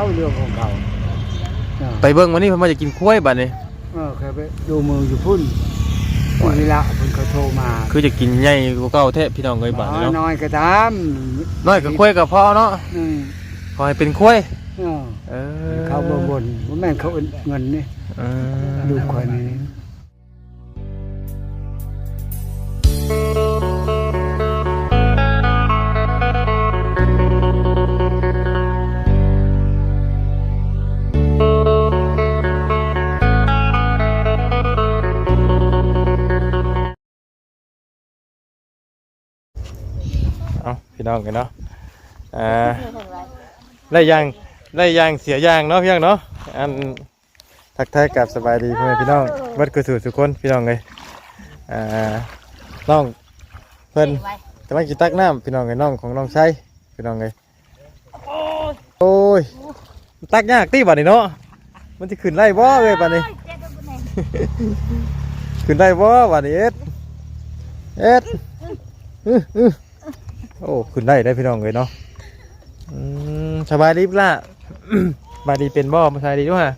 เขาเรื่องของเขาเออไปเบิ่งวันนี้เพิ่นมาจะกินกล้วยบัดนี้เออเคยไปดูมืออยู่พุ่นคุณวิระเพิ่นเขาโทรมาคือจะกินใหญ่กว่าเก่าแท้พี่น้องเอ้ยบัดนี้เนาะน้อยก็ตามน้อยก็กล้วยก็พอเนาะอืมขอให้เป็นกล้วยเออเออเขาบ่บ่นว่าแม่นเขาเอาเงินนี่เออดูคอยนี่ พี่น้องกันเนาะอ่าได้ยางได้ยางเสียยางเนาะพี่น้องเนาะอันทักทายกับสบายดีพ่อแม่พี่น้องวัดกุศลทุคนพี่น้องเลยอ่าน้องเพิ่นจะมากินตักน้ำพี่น้องเลยน้องของน้องชายพี่น้องเลยโอ้ยตักยากตีบัดนี้เนาะมันจะขึ้นได้บ่เลยบัดนี้ขึ้นได้บ่บัดนี้เอ็ดเอ็ดอือ โอ้ขึ้นได้ได้พี่น้องเลยเนาะอืมสบายดีปะล่ะ สบายดีเป็นบ่สบายดีด้วยฮะ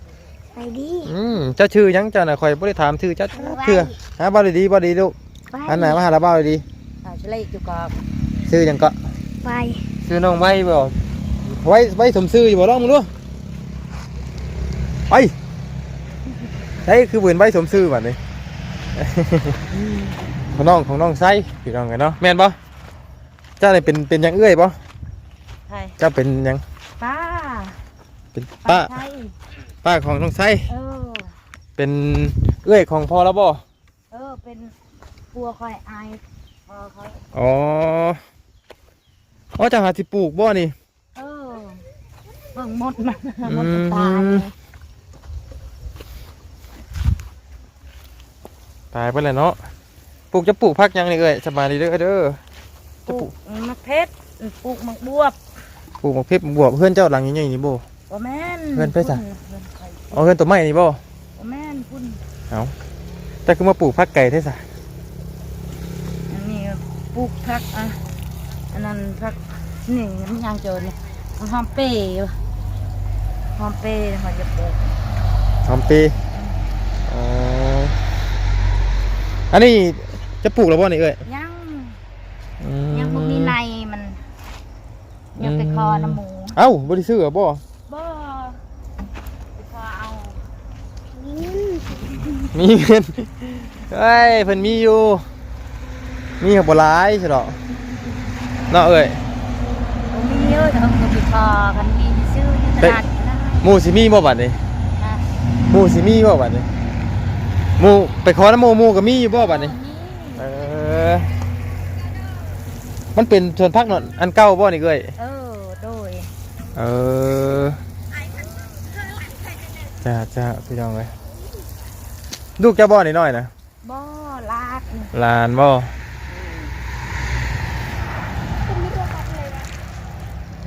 ไปดิอืมเจ้าชื่อหยังเจ้าน่ะคอยบ่ได้ถามชื่อเจ้าเชื่อหาบ่ได้ดีบ่ดีลูกไปอันไหนมาหาละบ่ได้ดีอ่าชเลยจุกอบชื่อหยังก็ไปชื่อน้องไว้บ่ไว้ไว้สมชื่ออยู่บ่ลองมึงดูไปใช่คือเบิ่นไว้สมชื่อบัดนี้ ของน้องของน้องไส้พี่น้องกันเนาะแม่นบ่ เจ้านี่เป็นเป็นหยังเอื้อยบ่ใช่เจ้าเป็นหยังป้าเป็นป้าใช่ป้าของน้องไส้เออ เป็นเอื้อยของพ่อแล้วบ่เออ เป็นกลัวคอยอายพอเขาอ๋ออ๋อเจะหาสิปลูกบ่นี่ เออเบิ่งหมดมันอืหมมดตายเลยตายไปแล้วเนาะปลูกจะปลูกพักหยังนี่เอ้ยสบายดีเด้อเด้อ ปลูกมะเพชรปลูกมะบวบปลูกหมกเพชรบวบเพื่อนเจ้าหลังใหญ่ๆนี่บ่ บ่แม่นเพิ่นไปจ้ะ เพิ่นไปเอาเพื่อนตัวไม้นี่บ่บ่แม่นพุ่นแต่คือมาปลูกพักไก่เท่ซะอันนี้ปลูกผักอะอันนั้นผักนี่มันยังเจอเนี่ยมันหอมเปย์อยู่หอมเปย์เขาจะปลูกสามปีอ๋ออันนี้จะปลูกแล้วบ่นี่เอ้ยยัง อื ยังบ่มีในมัน ยังไป คอน้ำหมูเอ้าบ่ได้ซื้อเหรอบ่บ่ไปคอเอามีเงินเฮ้ยเพิ่นมีอยู่ มีกับบ่หลายใช่ดอกเนาะเอ้ยบ่มีเยอะแต่เอาก็ไปคอกันมีซื้ออยู่ตลาดก็ได้หมู่สิมีบ่บัดนี้นะหมู่สิมีบ่บัดนี้หมู่ไปขอน้ำหมู่หมู่ก็มีอยู่บ่บัดนี้มีเออมันเป็นส่วนพักเนาะอันเก่าบ่นี่เอ้ยเออโดย เออจ้าจ้าพี่น้องเอ้ยลูกเจ้าบ่นี่น้อยนะบ่ลาดนี่หลานบ่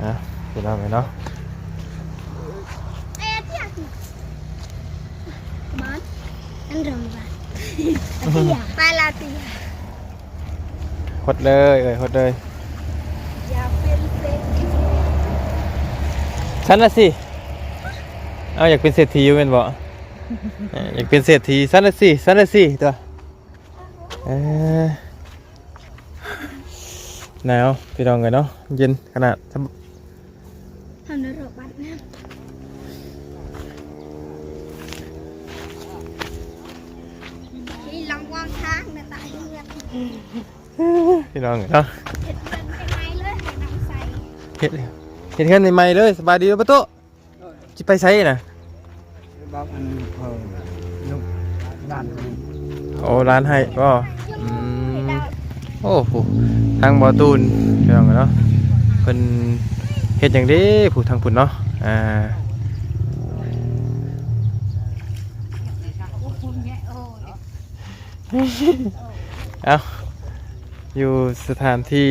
อะพี่น้องเอ้ยเนาะ Man, en drömvärld. Spela till หดเลยเอ้ยหดเลย ฉันน่ะสิ เอาอยากเป็นเศรษฐีอยู่เป็นบ่เอ้ยอยากเป็นเศรษฐีฉันน่ะสิฉันน่ะสิตัวเออหนาวพี่น้องเลยเนาะเย็นขนาด Han har robbat nu. Thì lòng quang thang là tại huyện. พี่น้องเลยเนาะ Thịt bên cái này lên thì nóng say. เห็ด เห็ดเงินใหม่ๆเลยสบายดีแล้วปะโตะจิไปไสน่ะบ้านเพิ่นลูกบ้านเพิ่นโอ้ร้านให้ก็อืมโอ้โหทางบอตูนพี่น้องเลยเนาะเป็นเห็ดอย่างเดีผู้ทางพุ่นเนาะอ่าเอาอยู่สถานที่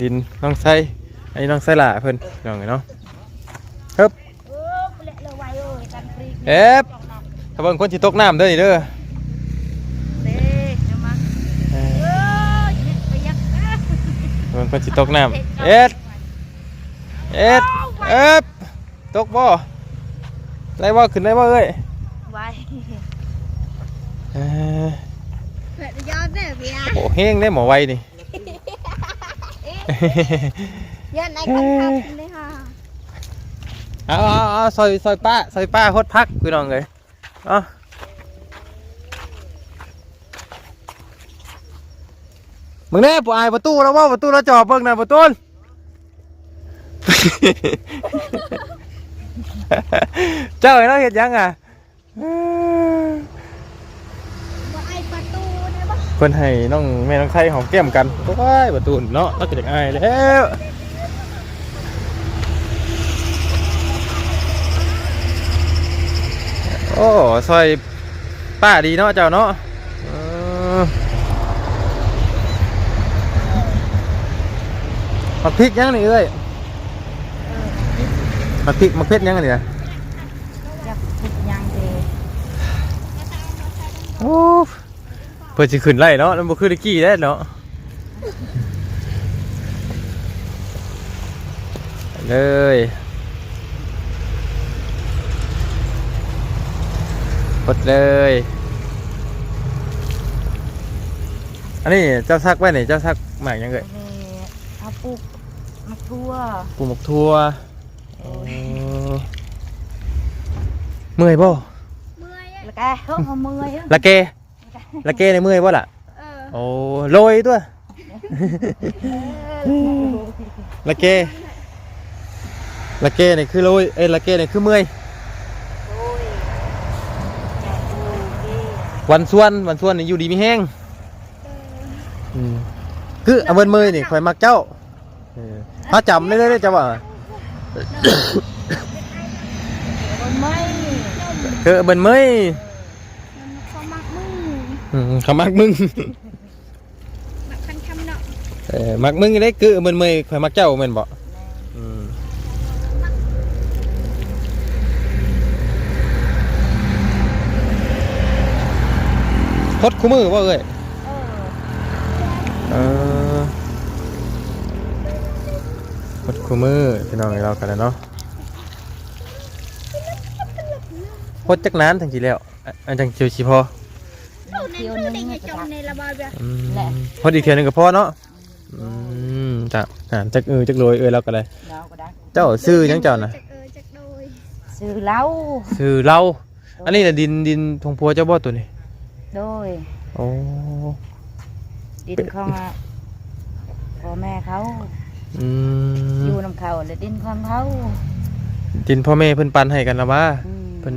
ดินน้องไส้ไอ้น้องไส้หล่าเพิ่นพี่น้องเนาะครับเออเละเลยไว้เอ้ยกันปรีกเอฟถ้าเบิ่งคนสิตกน้ำเด้อนี่เด้อเด็กเดี๋ยวมาเอเอออเฮ็ดไปยักเอ้ยเบิ่งคนสิตกน้ำเอ็ดเอ็ดเอฟตกบ่ได้บ่ขึ้นได้บ่เอ้ยไว้เอ้ยเพื่อนยอดเนี่ยเบียร์โอ้เฮงได้หมอไวนี่ ยอดในกันครับเลยค่ะเอาเอาเอาซอยซอยป้าซอยป้าโคตรพักพี่น้องเลยเอามึงแน่ปอายประตูแล้วว่าประตูแล้วจอบเบิ่งนะประตูนเจ้าเห็นแล้วเห็นยังอะว่าไอประตูเนี่ยปะเพิ่นให้น้องแม่น้องไทยหอมแก้มกันโอ้ยประตูเนาะเราจะเด็กอายแล้ว อ้ซอยป้าดีเนาะเจ้าเนาะเออมาพริกยังนี่เอ้ยมาพริกมาเพชรยังอันนี่นะจับผิดยังเดโอ้เพิ่นสิขึ้นไล่เนาะแล้วบ่คือตะกี้ได้เนาะไปเลย กดเลย อันนี้เจ้าซักไว้นี่เจ้าซักหมากยังเอ่ยนี่เอาปลูกมะทั่วปูหมกทัวเออเมื่อยบ่เมื่อยอะแล้วก็เฮ้ยมาเมื่อยอะละเกละเกในเมื่อยบ่ล่ะเออโอ้โรยตัวละเกละเกนี่คือโรยเอ้ยละเกนี่คือเมื่อย โอ้ยแจกดูดี วันส่วนวันส่วนนี่อยู่ดีมีแห้งเอออืมคือเอาเบิ่นเมื่อยนี่ข่อยมักเจ้าเออถ้าจำได้เลยเด้อจ้าว่าคนไม่คือเอาเบิ่นเมื่อยมันเขามักมึงอืมเขามักมึงมักคันคำเนาะเออมักมึงได้คือเอาเบิ่นเมื่อยข่อยมักเจ้าแม่นบ่ พดคู่มือบ่เอ้ยเออเออพดคู่มือพี่น้องให้เรากันแล้วเนาะพดจักนานทั้งทีแล้วอะอันจังเจียวสิพอตู้ในตู้ในไงจมในระบายแบบอืมพอดีกเทียหนึงก็พอเนาะอืมจ้ะอ่านจักเออจักโรยเออแล้วก็เลยเราก็ได้เจ้าซื้อหยังเจ้านะจากเออจากโดยซื้อเหล้าซื้อเหล้าอันนี้น่ะดินดินทงพัวเจ้าบ่ตัวนี้ โดยโอ้ ดินของอะพ่อแม่เขาอือมยู่นำเขาและดินของเขาดินพ่อแม่เพิ่นปันให้กันแล้วว่าอืม เพิ่น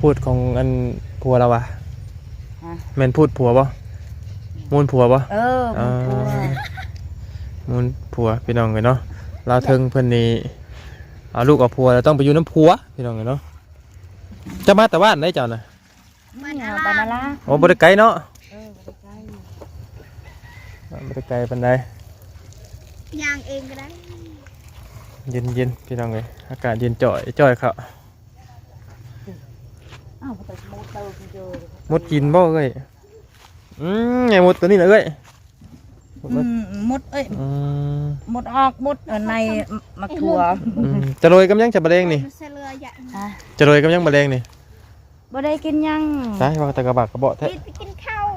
พูดของอันผัวเราวะฮะ แม่นพูดผัวบ่มูลผัวบ่ เออมันกลัวมูลผัวพี่น้องเลยเนาะเราวเทิงเพิ่นนี่เอาลูกเอาผัวเราต้องไปอยู่น้ำผัวพี่น้องเลยเนาะจะมาแต่บ้านได้เจ้าน่ะ มันเอาบานาลาโอ้บ่ได้ไกลเนาะเออบ่ได้ใกล้บ่ได้ไกลปานใดย่างเองก็ได้เย็นเย็นๆพี่น้องเลยอากาศเย็นจ่อยจ่อยครับอ้าวบ่ต้องมุดเติมเจอมดกินบ่เอ้ยอืมไงมดตัวนี้น่ะเอ้ยมดอืมดมมดเอ้ยอืมมดออกมดเอ่อในมักถั่วอืมจะโรยกำยังจะบะเรงนี่มันเสลือใหญ่ฮะจะโรยกำยังบะเรงนี่ บ่ได้กินหยังใช่ว่าแตะกระบากกระเบาะแท้ปิดไปกินข้าว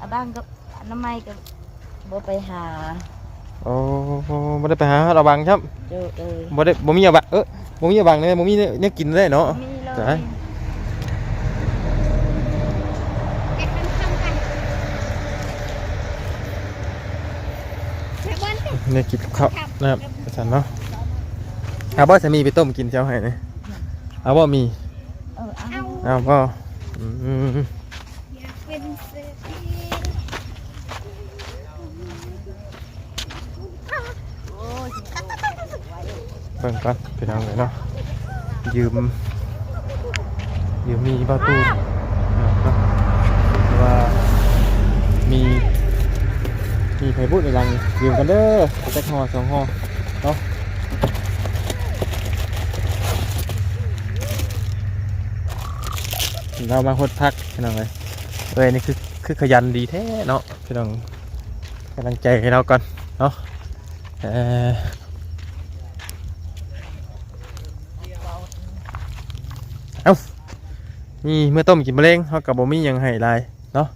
อาบ้างกับอน้ำไม้กับบ่ไปหาโอ้บ่ได้ไปหาเราบังครับเจอเอ้ยบ่ได้บ่มีอะบะเออบ่มีอะบังเลยบ่มีเนี่ยกินได้เนาะ มีเลได้ยเก็บเป็นคำกันแม่บ้านสิเนี่ยกินกับข้าวนะครับอาจารย์เนาะเอาบ่สามีไปต้มกินเช้าให้นี่เอาบ่มีเออ เอาเอาเอาบ่อืมอยากเป็นเศรษฐีเบิ่งก่อนพี่น้องเลยเนาะยืมยืมมีประตูอ่าเนาะว่ามีมีไผบุญอีกหลังยืมกันเด้อจักห่อสองห่อเนาะ เรามาหดพักพี่น้องเลยเอ้ยนี่คือคือขยันดีแท้เนาะพี่น้องกำลังใจให้เราก่อนเนาะเออนี่เมื่อต้มกินมะเร็งเฮาก็บ่มีหยังให้หลายเนาะ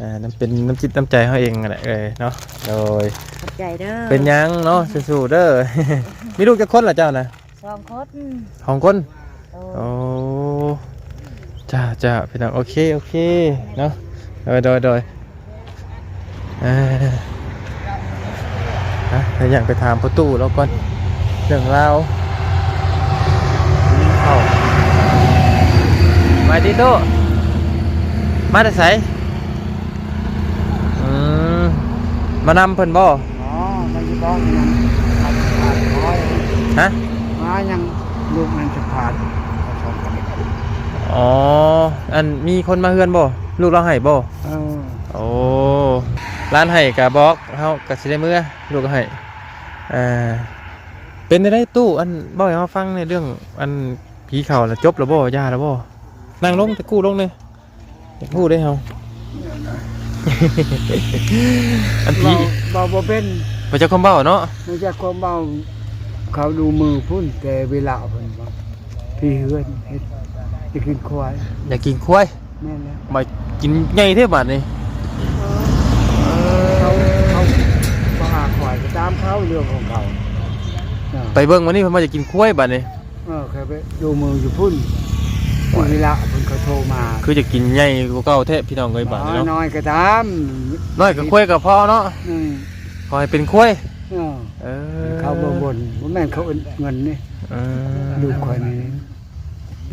อ่าน้ำเป็นน้ำจิตน้ำใจเฮาเองนั่นแหละเอ้ยเนาะโดยขอบใจเด้อเป็นหยังเนาะสู้ๆเด้อ มีลูกจักคนล่ะเจ้านะสองคนสองคนโอ้ โอ้ จ้าจ้าพี่น้องโอเคโอเคเนาะโดยโดยโดยเอ่ออะเดี๋ยวอยากไปถามประตูแล้วก่อนเรื่องราวเข้ามาดิโตมาแต่ไสอืมมานำเพิ่นบ่อ๋อมาอยู่บ้านยังผ่านผ่านน้อยฮะมายังลูกมันจะผ่าน อ๋อ อันมีคนมาเฮือนบ่ ลูกเราให้บ่ เออโอ้ ร้านไห้กับอกเฮากับสิได้มือลูกก็ให้อ่าเป็นได้ตู้อันบ่ให้เฮาฟังในเรื่องอันผีเขาแล้วจบแล้วบ่ยาแล้วบ่นั่งลงตะกู้ลงเลยตะกู้ได้เฮา อันผีเบาเบาเป็นไปเจ้าคำเบ้าเนาะ ไม่ใช่ความเบาเขาดูมือพุ่นแต่เวลาเพิ่นว่าพี่เฮือนเฮ็ด จะกินควายอยากกินควายแม่นแล้วมากินใหญ่เท่บาดนี่เขาเขาบ่หาควายก็ตามเขาเรื่องของเขาเออไปเบิ่งวันนี้เพิ่นมาจะกินควายบาดนี่เออเคยไปดูมืออยู่พุ่นที่เวลาเพิ่นเขาโทรมาคือจะกินใหญ่กว่าเก่าแท้พี่น้องเอ้ยบาดนี่เนาะน้อยๆก็ตามน้อยกับควายกับพ่อเนาะอืมขอให้เป็นควายเออเออเขาบ่บ่นว่าแม่นเขาเอาเงินนี่เออ ลูกควายนี่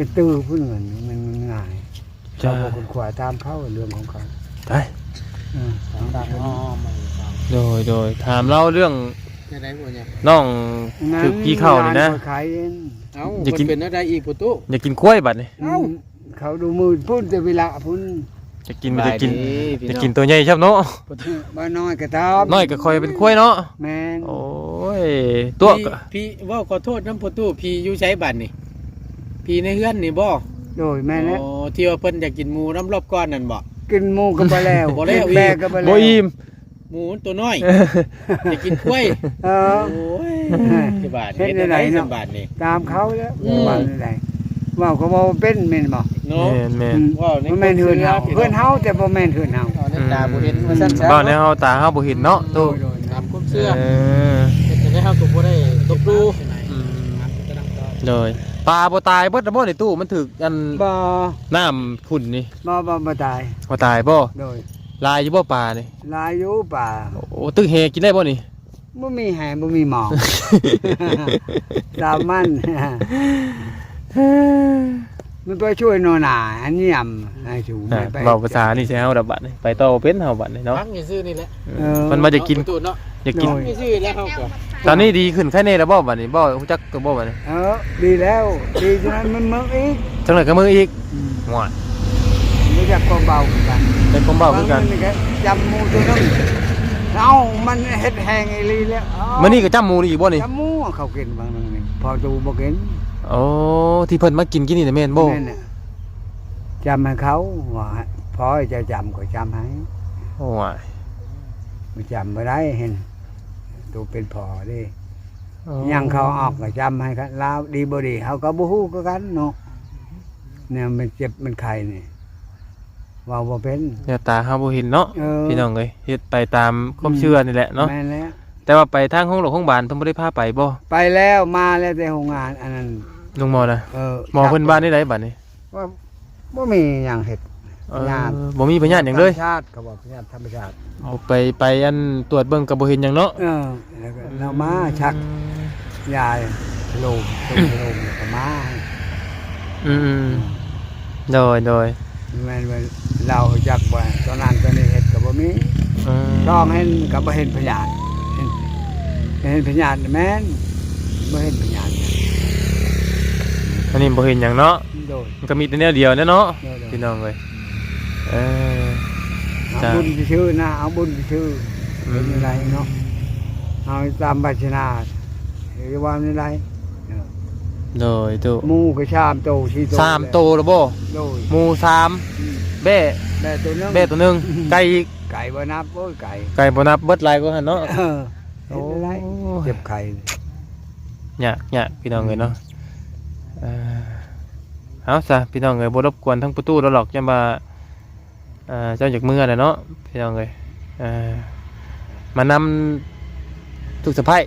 เป็นตื้อพุ่นเงินมันง่ายจ้าเขาบอกคนขวายตามเขาเรื่องของเขาได้เออดังอ้อมโดยโดยถามเล่าเรื่องจะได้บ่เนี่ยน้องถือพี่เข้านี่นะขายเองเอ้าอย่ากินมันเป็นอะไรอีกปุตุอยากกินกล้วยบัดนี่เอ้า เขาดูมือพุ่นแต่เวลาพุ่นอยากกินอยากกินพี่อยากน้องกินตัวใหญ่ครับเนาะบ้านน้อยก็ตามน้อยก็คอยเป็นกล้วยเนาะแม่นโอ้ยตัวพี่ก็พี่เว่าขอโทษน้ำปุตุพี่อยู่ใช้บัตรนี่ พี่ในเฮือนนี่บ่โดยแม่นแล้วอ๋อที่ว่าเพิ่นอยากกินหมูน้ำรอบก้อนนั่นบ่ กินหมูก็ไปแล้วบ่แล้วกินแบกก็ไปแล้วโบอิ่ม หมูตัวน้อย อยากกินกล้วยเออ โอ้ยกี่บาทเฮ็ดได้ไหนเนาะ บาทนี่ ตามเขาแล้วอืม ว่าได้ไหนว่าเขาบอกว่าเป็นแม่นบ่เนาะแม่นแม่นอืมว้าวในบ่แม่นเฮือนเฮาความเชื่อเฮือนเฮาแต่บ่แม่นเฮือนเฮาเอาในตาบ่เห็นว่าซั่นซะบ้านในเฮาตาเฮาบ่เห็นเนาะโดตู้ยโดยตามความเชื่อเออจะได้เฮาก็บ่ได้ตกดูอืมเลย ปลาบ่ตายเบิดแล้วบ่ในตู้มันถึกอันบ่น้ำขุ่นนี่บ่บ่บ่ตายบ่ตายบ่โดยลายอยู่บ่ปลานี่ลายอยู่ป่าโอ้ตึกเฮกินได้บ่นี่บ่มีแหบ่มีหมองตามมันมันไปช่วยนอนหนาอันนี้ยำให้ชูน่ะไม่ไปเว้าภาษานี่ใช่เฮาดับบัดนี่ไปต่อบ่เป็นเฮาบัดนี่เนาะพังซื่อๆนี่แหละเออมันมาจะกินเอปุตุเนาะอยากกินโดยซื่อๆแล้วเฮาก็ ตอนนี้ดีขึ้นแค่นี้แล้วบ่บัดนี้บ่ฮู้จักตัวบ่บัดนี้เออดีแล้ว ดีฉะนั้นมันมึงอีกจังได๋ก็มืออีกอืมหวานรู้จักความเบาเหมือนกันได้ความเบาคือกันบงก็จำหมูตัวนึงเอ้ามันเฮ็ดแหงไอ้ลีแล้วเอ้ามื้อนี้ก็จ้ำหมูนี่อีกบ่นี่จำหมูเขากินบางนึงนี่พอดูบ่กินโอ้ที่เพิ่นมากินกินนี่น่ะแม่นบ่แม่นน่ะจำให้เขาว่าพอจะจำก็จำให้โอ้ยไม่จำไม่ได้เห็น ตัวเป็นพอเดิยังเขาออกก็จำให้กันลาวดีบ่ดีเขาก็บ่ฮู้ก็กันเนาะเนี่ยมันเจ็บมันไข้นี่เว่าบ่เป็น เนี่ยตาเฮาบ่เห็นเนาะเออ พี่น้องเอ้ยเฮ็ดไปตามความเชื่อนี่แหละเนาะแม่นแล้ว แต่ว่าไปทางห้องหลวงห้องบานเพิ่นบ่ได้พาไปบ่ไปแล้วมาแล้วแต่โรงงานอันนั้น ลุงหมอนะเออหมอเพิ่นบ้านนี่ไดบัดนี้ว่าบ่มีหยังเฮ็ด เออญาติ บ่มีพยานหยังเลยธรรมชาติเขาบอกพยานธรรมชาติเอาไปไปอันตรวจเบิ่งก็บ่เห็นหยังเนาะเออแล้วก็เรามาชักยายโลมตรงโลมแล้วก็มาให้อืมๆโดยโดยแม่นว่าเราจักว่าตอนนั้นตอนนี้เฮ็ดก็บ่มีอืมต้องเห็นก็บ่เห็นพยานเห็นเห็นพยานแม่นบ่เห็นพยานอันนี้บ่เห็นหยังเนาะโดยมันก็มีแต่แนวเดียวเนี่ยเนาะโดยโดยพี่น้องเอ้ย เออเอาจ้ะบุญไปชื่อนะเอาบุญไปชื่ออืเป็นมอะไรเนาะเอาตามบัญชนาหรือว่าเป็นอะไรโดยตุหมูก็ชามโตชีโตสามโตแล้วบ่โดยหมูสามอืมแบ่แม่ตัวนึงแบ่ตัวหนึงไก่อีกไก่บ่นับโอ้ยไก่ไก่บ่นับเบิดหลายกว่าหั่นเนาะเออเห็นอะไรเจ็บไข่ยากยากพี่น้องเอ้ยเนาะเออเอาซะพี่น้องเอ้ยบ่รบกวนทั้งประตูแล้วหรอกอย่ามาเอ่อเจ้าจากเมื่อน่ะเนาะพี่น้องเอ้ยอ่อมานำทุกสะพ้าย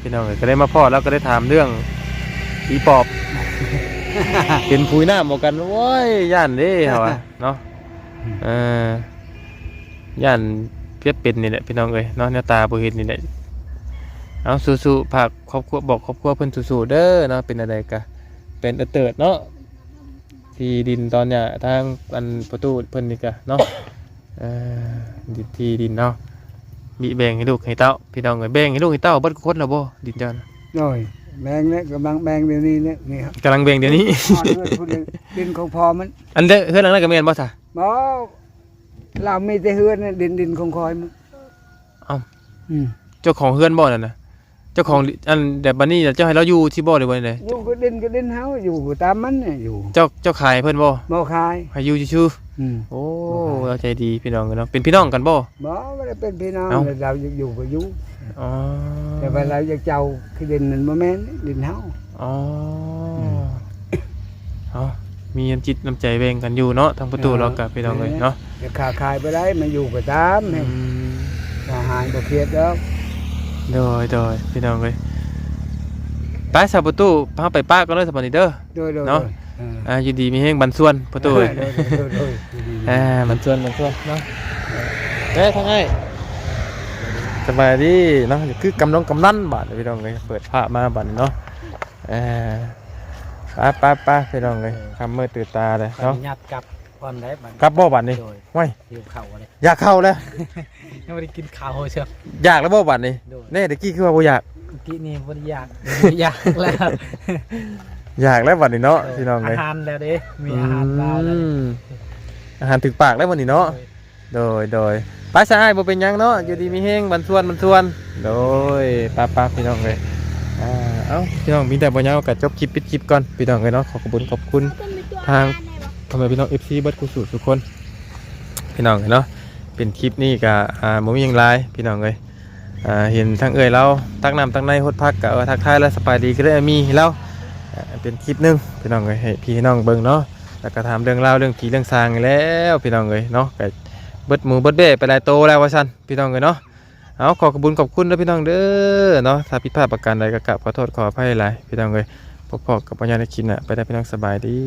พี่น้องเอ้ยก็ได้มาพ่อแล้วก็ได้ถามเรื่องผีปอบเป็นพุยหน้าหมอกันโว้ยย่านเด้เหรอวะเนาะเออย่านเพียบเป็นนี่แหละพี่น้องเอ้ยเนาะแนวตาบ่เห็นนี่แหละเอาสู้ๆฝากครอบครัวบอกครอบครัวเพิ่นสู้ๆเด้อเนาะเป็นอะไรกะเป็นเอเติร์ดเนาะ ที่ดินตอนเนี้ยทางอันประตูเพิ่นนี่กะเนาะเอ่อดินที่ดินเนาะมีแบ่งให้ลูกให้เต้าพี่น้องเอ้ยแบ่งให้ลูกให้เต้าเบิดคนแล้วบ่ดินเจ้าน่ะโอ้ยแบงเนี่ยกำลังแบงเดี๋ยวนี้เนี่ยนี่ครับกำลังแบ่งเดี๋ยวนี้ฮอดเพื่อนผู้หนึ่งดินของพอมันอันเด้อเฮือนหลังนั้นก็แม่นบ่ซะบ่เรามีแต่เฮือนน่ะดินดินของคอยมันเอ้า อืมเจ้าของเฮือนบ่นั่นน่ะ เจ้าของอันแต่บัดนี้น่ะเจ้าให้เราอยู่ที่บ่หรือว่าไดอยู่ก็ดินก็ดินเฮาอยู่ตามมันเนี่ยอยู่เจ้าเจ้าขายเพิ่นบ่บ่ขายให้อยู่ซื่ออืมๆโอ้เราใจดีพี่น้องกันเนาะเป็นพี่น้องกันบ่บ่ไม่ได้เป็นพี่น้องเอ้าเราอยากอยู่ก็อยู่อ๋อแต่ว่าเราอยากเจ้าคือดินนั่นบ่แม่นดินเฮาอ๋อเอามีน้ำจิตน้ำใจแบ่งกันอยู่เนาะทางประตูเรากับพี่น้องเลยเนาะจะขาขายไปได้มาอยู่ก็ตามอืให้มทหารบ่เครียดแล้ว โดยโดยพี่น้องเลยไปสาวประตูพาไปป้าก็เลยสปอนนิเดอร์โดยโดยเนาะเอออ่าอยู่ดีมีแห้งบันส่วนประตูโดเลยยโดยโดยโดยดีๆอ่าบันส่วนบันส่วนเนาะเอ้ยทางไงสบายดีเนาะนี่คือกำลังกำนันบาทพี่น้องเลยเปิดผ้ามาบาทเนาะเอ่าไปไปไปพี่น้องเลยคำมืดตื่นตาเลยขออเนาะนุญาตกลับ ก่อนได้บัดกลับบ่บัดนี้โดยไว้หิวข้าวเลยอยากเข้าแล้ว ยังไม่ได้กินข้าวเชียวอยากแล้วบ่บัดนี้โดยแน่ตะกี้คือว่าบ่อยาก เมื่อกี้นี่บ่ได้อยากบ่ได้อยากแล้วอยากแล้วบัดนี้เนาะพี่น้องเลอายหารแล้วเด้มีอาหารลาวแล้วอืมอาหารถึงปากแล้วบัดนี้เนาะ โดย โดยไปซะอ้ายบ่เป็นหยังเนาะ อยู่ดีมีแฮงบันส่วนบันส่วน โดยป้าป้าพี่น้องเลยอ่าเอ้า พี่น้องมีแต่บ่ยาวก็จบคลิปปิดคลิปก่อน พี่น้องเลยเนาะ ขอขอบคุณขอบคุณ ทาง ทำไมพี่น้อง FC เบิดกูสู่ทุกคน พี่น้องเนาะเป็นคลิปนี้ก็อ่าบ่มียังหลายพี่น้องเลยอ่าเห็นทั้งเอ่ยเราตักน้ำตักในฮดพักก็เออทักทายและสบายดีก็ได้มีให้เราอ่าเป็นคลิปหนึงพี่น้องเลยให้พี่น้องเบิ่งเนาะแล้วก็ถามเรื่องราเรื่องผีเรื่องซางแล้วพี่น้องเลยเนาะก็เบิดหมูเบิดเบ้ไปหลายโตแล้วว่าซั่นพี่น้องเลยเนาะเอาขอขอบคุณขอบคุณนะพี่น้องเด้อเนาะถ้าผิดพลาดประการใดก็กราบขอโทษขออภัยหลายพี่น้องเลยพบพอกับปัญญาในคลิปน่ะไปได้พี่น้องสบายดี